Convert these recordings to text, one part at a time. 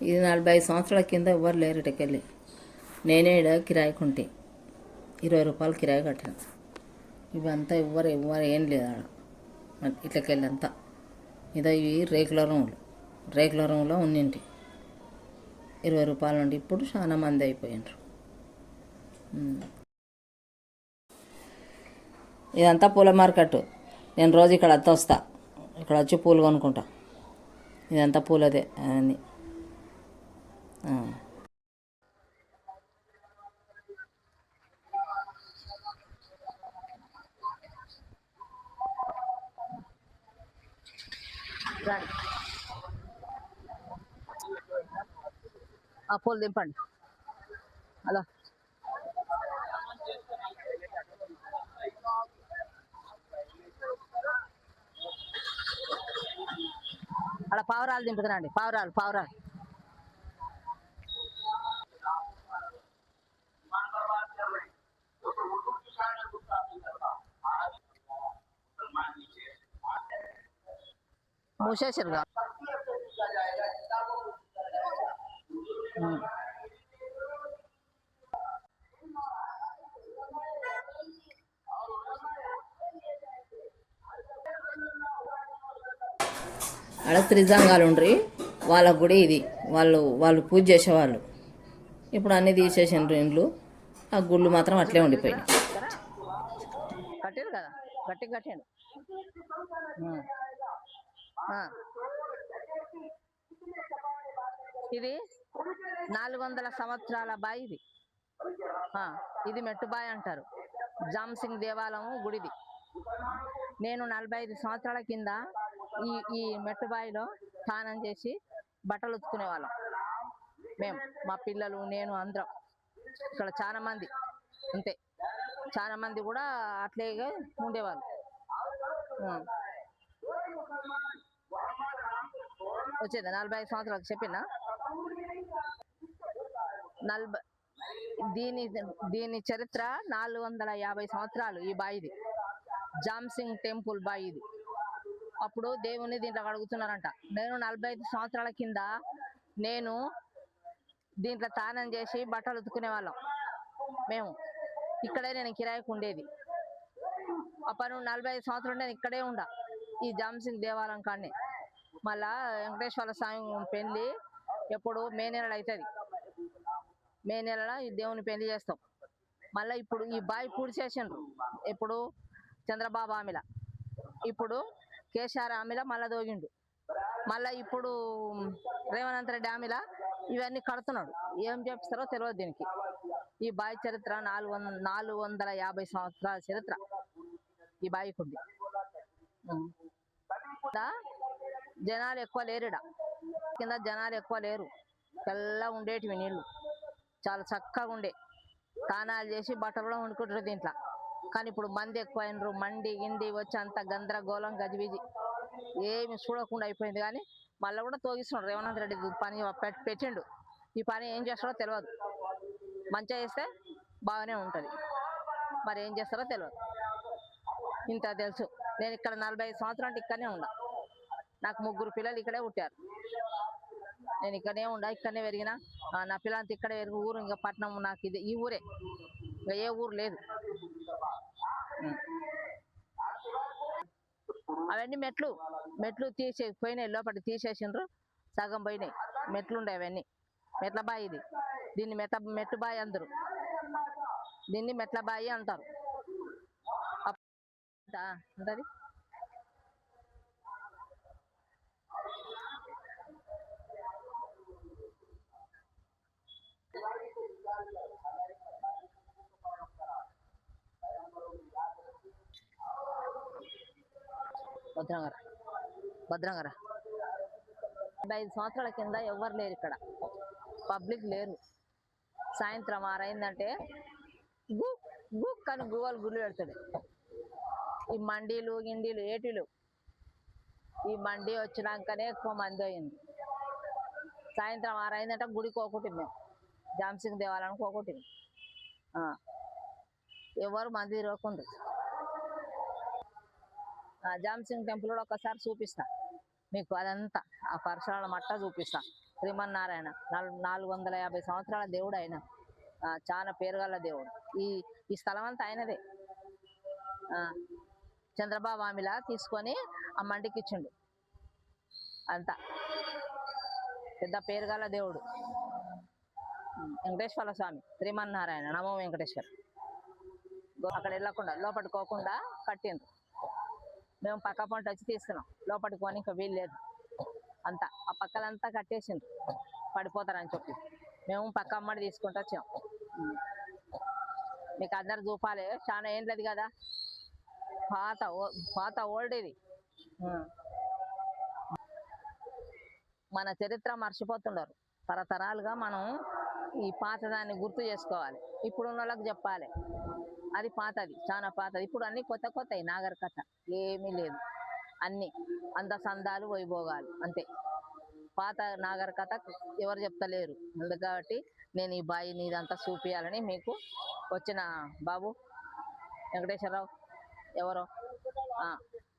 ఇది నలభై సంవత్సరాల కింద ఎవరు లేరు ఇటకెళ్ళి. నేనే ఇడ కిరాయికుంటే ఇరవై రూపాయలు కిరాయి కట్టాను. ఇవంతా ఎవ్వరు ఎవ్వరు ఏం లేదు ఆడ. ఇట్లకెళ్ళి అంతా ఇదో ఇవి రేకుల రూములు. రేకుల రూమ్లో ఉన్నింటి. ఇరవై రూపాయలు ఉండి ఇప్పుడు చాలా మంది అయిపోయినారు. ఇదంతా పూల మార్కెట్. నేను రోజు ఇక్కడ అత్త వస్తా ఇక్కడ వచ్చి పూలు కొనుక్కుంటా. ఇదంతా పూలదే అని ఆ. రండి పూలు దింపండి. అలా. అలా పావురాలు దింపుతున్నాండి పావురాలు పావురాలు. మూసేసారు ఆడ త్రిజంగాలు ఉండ్రి వాళ్ళ గుడి ఇది. వాళ్ళు వాళ్ళు పూజ చేసేవాళ్ళు. ఇప్పుడు అన్నీ తీసేసిండ్రు ఇండ్లు. ఆ గుళ్ళు మాత్రం అట్లే ఉండిపోయినాయి. కట్టారు కదా? గట్టి ఉం. ఆ. ఇది నాలుగు వందల సంవత్సరాల బాయి ఇది. ఆ, ఇది మెట్టుబాయి అంటారు. జామ్సింగ్ దేవాలయం గుడిది. నేను నలభై ఐదు సంవత్సరాల కింద ఈ ఈ మెట్టుబాయిలో స్నానం చేసి బట్టలు ఉతుకునే వాళ్ళం. మేము మా పిల్లలు నేను అందరం. ఇక్కడ చాలా మంది. అంతే. చాలా మంది కూడా అట్లేగా ఉండేవాళ్ళు. వచ్చేది? నలభై ఐదు సంవత్సరాలకు చెప్పిన నలభై దీని దీని చరిత్ర నాలుగు వందల యాభై సంవత్సరాలు ఈ బాయిది. జామ్సింగ్ టెంపుల్ బాయి ఇది అప్పుడు దేవుని దీంట్లో అడుగుతున్నారంట నేను నలభై ఐదు సంవత్సరాల కింద నేను దీంట్లో తానం చేసి బట్టలు ఉతుకునే వాళ్ళం. మేము. ఇక్కడే నేను కిరాయికి ఉండేది. అప్పుడు నలభై ఐదు సంవత్సరాలు నేను ఇక్కడే ఉండ. ఈ జామ్సింగ్ దేవాలయం కాడనే. మళ్ళా వెంకటేశ్వర స్వామి పెళ్ళి ఎప్పుడు మే నెలలో అవుతుంది మే నెలలో ఈ దేవుని పెళ్ళి చేస్తాం. మళ్ళీ ఇప్పుడు ఈ బావి పూడ్చేసిండ్రు ఇప్పుడు చంద్రబాబు ఆమెల. ఇప్పుడు కేసీఆర్ ఆమెల మళ్ళా దోగిండు. మళ్ళీ ఇప్పుడు రేవంత్ రెడ్డి ఆమెల ఇవన్నీ కడుతున్నాడు. ఏం చేపిస్తారో తెలియదు దీనికి. ఈ బావి చరిత్ర నాలుగు వంద నాలుగు వందల యాభై సంవత్సరాల చరిత్ర. ఈ బావికి జనాలు ఎక్కువ లేరుడా? కింద జనాలు ఎక్కువ లేరు. తెల్ల ఉండేటివి నీళ్ళు. చాలా చక్కగా ఉండే. స్నానాలు చేసి బట్టలు కూడా వండుకుంటారు దీంట్లో. కానీ ఇప్పుడు మంది ఎక్కువ మండి గిండి వచ్చి అంత గందరగోళం గజిబిజి. ఏమి చూడకుండా అయిపోయింది. కానీ మళ్ళీ కూడా తోగిస్తున్నాడు రేవంత్ రెడ్డి. పని పెట్టిండు. ఈ పని ఏం చేస్తాడో తెలియదు మంచిగా చేస్తే బాగానే ఉంటుంది. మరి ఏం చేస్తారో తెలియదు ఇంత తెలుసు. నేను ఇక్కడ నలభై సంవత్సరాలు ఇక్కడనే ఉన్నా. నాకు ముగ్గురు పిల్లలు ఇక్కడే పుట్టారు. నేను ఇక్కడనే ఉండా ఇక్కడనే పెరిగిన. నా పిల్లలంతా ఇక్కడే పెరిగి ఊరు ఇంకా పట్నం నాకు ఇది ఈ ఊరే. ఇంకా ఏ ఊరు లేదు. అవన్నీ మెట్లు మెట్లు తీసే పోయినాయి లోపల తీసేసిండ్రు. సగం పోయినాయి. మెట్లు ఉండే అవన్నీ. మెట్ల బాయి ఇది. దీన్ని మెట్ల మెట్టు బాయి అందరు. దీన్ని మెట్ల బాయి అంటారు. అప్- భద్రంగరా? భద్రంగర? డెబ్బై ఐదు సంవత్సరాల కింద ఎవరు లేరు ఇక్కడ. పబ్లిక్ లేరు. సాయంత్రం ఆరైందంటే గు గు అని గువ్వలు గుళ్ళు పెడతాడు ఈ మండీలు గిండీలు ఏటిలు. ఈ మండీ వచ్చినాకనే ఎక్కువ మంది అయింది సాయంత్రం ఆరైందంటే గుడికి ఒకటి మేము. జామ్సింగ్ దేవాలయానికి ఒకటి ఆ. ఎవరు మంది రోకుండు ఆ జామ్సింగ్ టెంపుల్ కూడా ఒకసారి చూపిస్తా. మీకు అదంతా ఆ పరిసరాల మట్ట చూపిస్తా. శ్రీమన్నారాయణ నాలుగు నాలుగు వందల యాభై సంవత్సరాల దేవుడు ఆయన. చాలా పేరుగల దేవుడు. ఈ ఈ స్థలం అంతా ఆయనదే. ఆ, చంద్రబాబు ఆమెలా తీసుకొని ఆ మండికి ఇచ్చిండు అంతా. పెద్ద పేరుగల దేవుడు. వెంకటేశ్వర స్వామి శ్రీమన్నారాయణ నమో వెంకటేశ్వర. అక్కడ వెళ్ళకుండా లోపలికి పోకుండా కట్టిండ్రు. మేము పక్క పంట వచ్చి తీసుకున్నాం. లోపలికి పోనీ ఇంకా వీలు లేదు. అంతా ఆ పక్కలంతా కట్టేసిండ్రు. పడిపోతారని చెప్పి. మేము పక్క అమ్మడి తీసుకుంటూ వచ్చాం. మీకు అందరు చూపాలి. చాలా లేదు కదా. పాత పాత ఓల్డ్ ఇది. మన చరిత్ర మర్చిపోతున్నారు తరతరాలుగా మనం ఈ పాతదాన్ని గుర్తు చేసుకోవాలి. ఇప్పుడు ఉన్న వాళ్ళకి చెప్పాలి. అది పాతది చాలా పాతది. ఇప్పుడు అన్ని కొత్త కొత్త నాగరికత ఏమీ లేదు. అన్ని అందసందాలు వైభోగాలు అంతే. పాత నాగరికత ఎవరు చెప్తలేరు. అందుకు కాబట్టి నేను ఈ బాయిని ఇదంతా చూపించాలని మీకు వచ్చిన బాబు వెంకటేశ్వరరావు ఎవరో.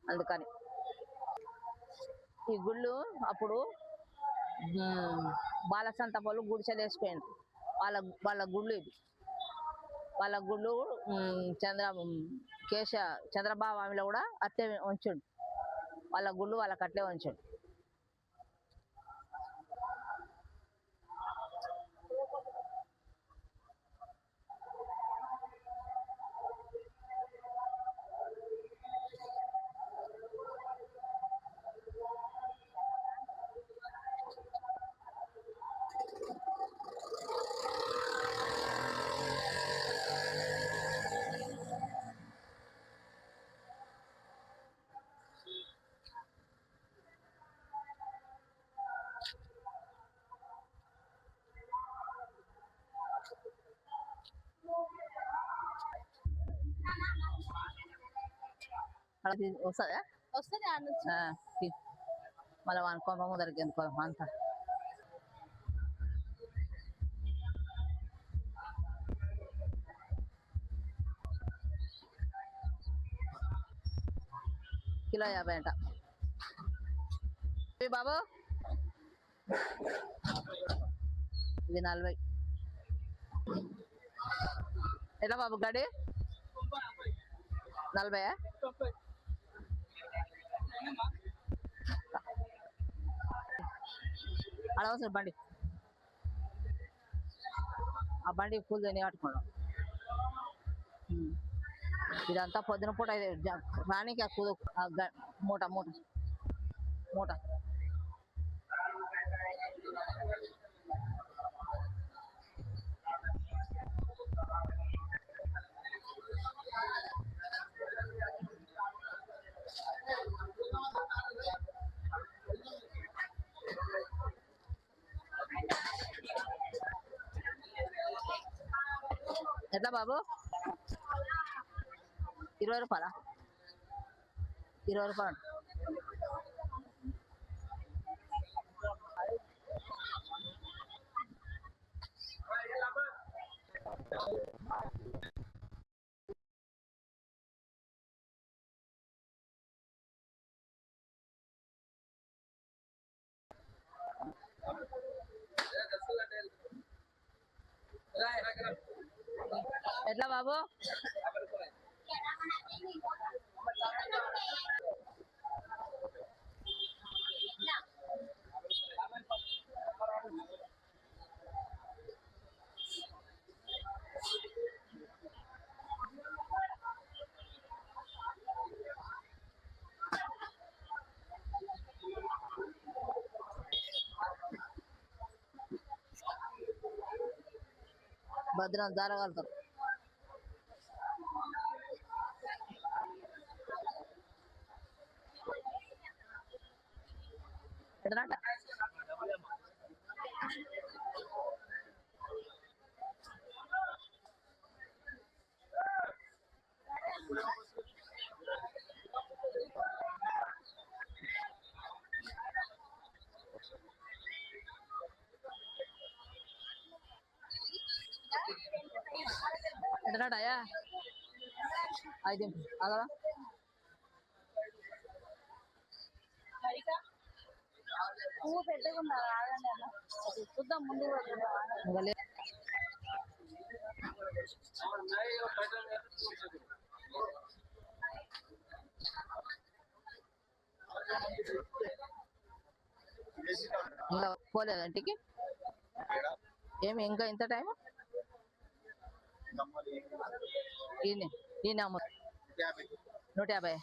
అందుకని. ఈ గుళ్ళు అప్పుడు ఉమ్, బాలసంత గుడిసెలు వేసుకుపోయిండ్రు వాళ్ళ వాళ్ళ గుళ్ళు ఇది వాళ్ళ గుళ్ళు చంద్ర కేశ చంద్రబాబు ఆమెలో కూడా అత్తే ఉంచుడు. వాళ్ళ గుళ్ళు వాళ్ళకి అట్లే ఉంచుండు. తీ- వస్తుందా? వస్తుంది ఆడ. మళ్ళీ వాని కొంప ముందరికి ఎందుకో అంత. కిలో యాభై అంట. బాబు? ఇది నలభై. ఎలా బాబు గడి నలభై అడవసరం బండి ఆ బండి పూలు తిని కట్టుకున్నాం ఉమ్. ఇదంతా పొద్దున పూట ఇది జ- రానికి ఆ కుదు ఆ గ- మూట మూట మూట ఎట్లా బాబు ఇరవై రూపాయలా ఇరవై రూపాయలు ఎట్లా బాబు భద్రం జారగలుగుతారు ఎడనాటయా ఐదు అలా పువ్వు పెద్దగా ఉన్నారు ఆగండి అన్న. అది చూద్దాం ముందు ఇంకా ఏమి ఇంకా ఇంత టైం ఈయన అమ్మ నూట యాభై.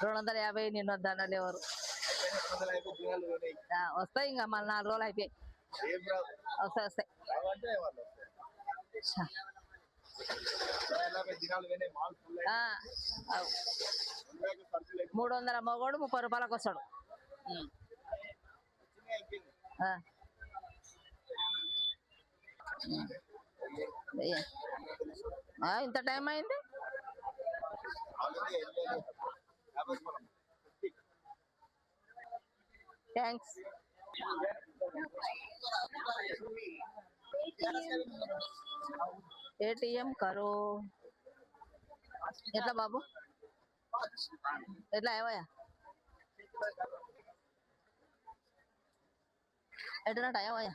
రెండు వందల యాభై నిన్న వద్దన్నారు ఎవరు ఆ, వస్తాయి ఇంకా మళ్ళీ నాలుగు రోజులు అయిపోయాయి. వస్తాయి వస్తాయి. మూడు వందల మగోడు ముప్పై రూపాయలకు వస్తాడు. ఉమ్. ఇంత టైం అయింది? థ్యాంక్స్ ఏటీఎం కరో. ఎట్లా బాబు? ఎట్లా ఏవయ్యా ఎట్లా ఏవయ్యా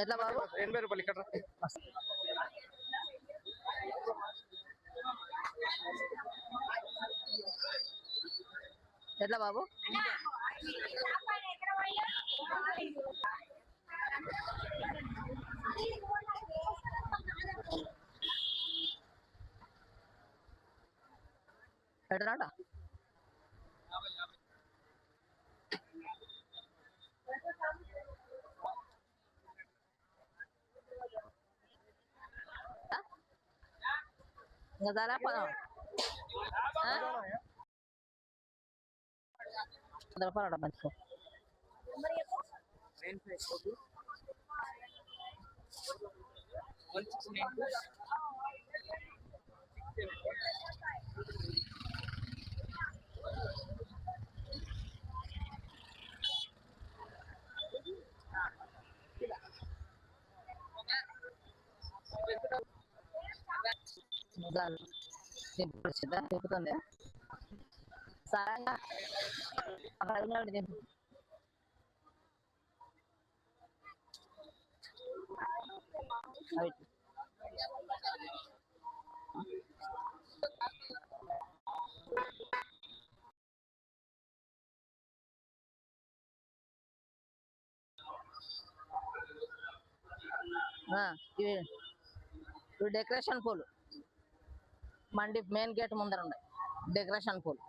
ఎట్లా బాబు? ఎనభై రూపాయలు ఇక్కడ ఎట్లా బాబు ఎట్లా ఇంకా చాలా పదం వంద రూపాయలు అడ మంచిగా నిజాలు దింపు వచ్చిందా దింపుతుంది అక్కడ ఉన్నాడు ఇవి ఇవి డెకరేషన్ పూలు. మండి మెయిన్ గేట్ ముందర ఉన్నాయి డెకరేషన్ పూలు.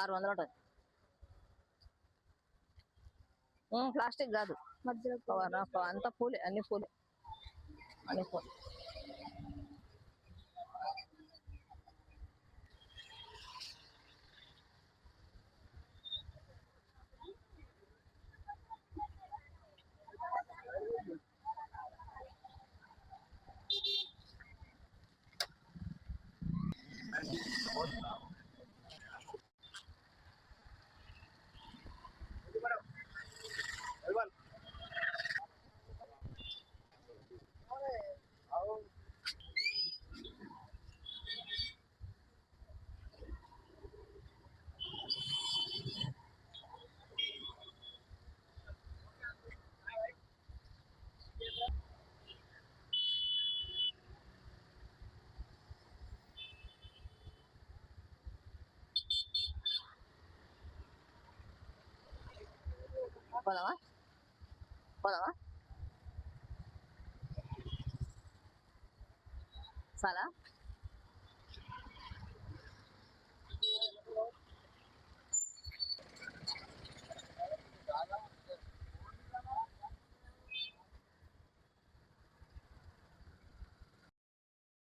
ఆరు వందలు ఉంటుంది ప్లాస్టిక్ కాదు. మధ్యలో అంతా పూలే అన్ని పూలే. అన్ని పూలే. Yeah. Panamá. Panamá. Sala.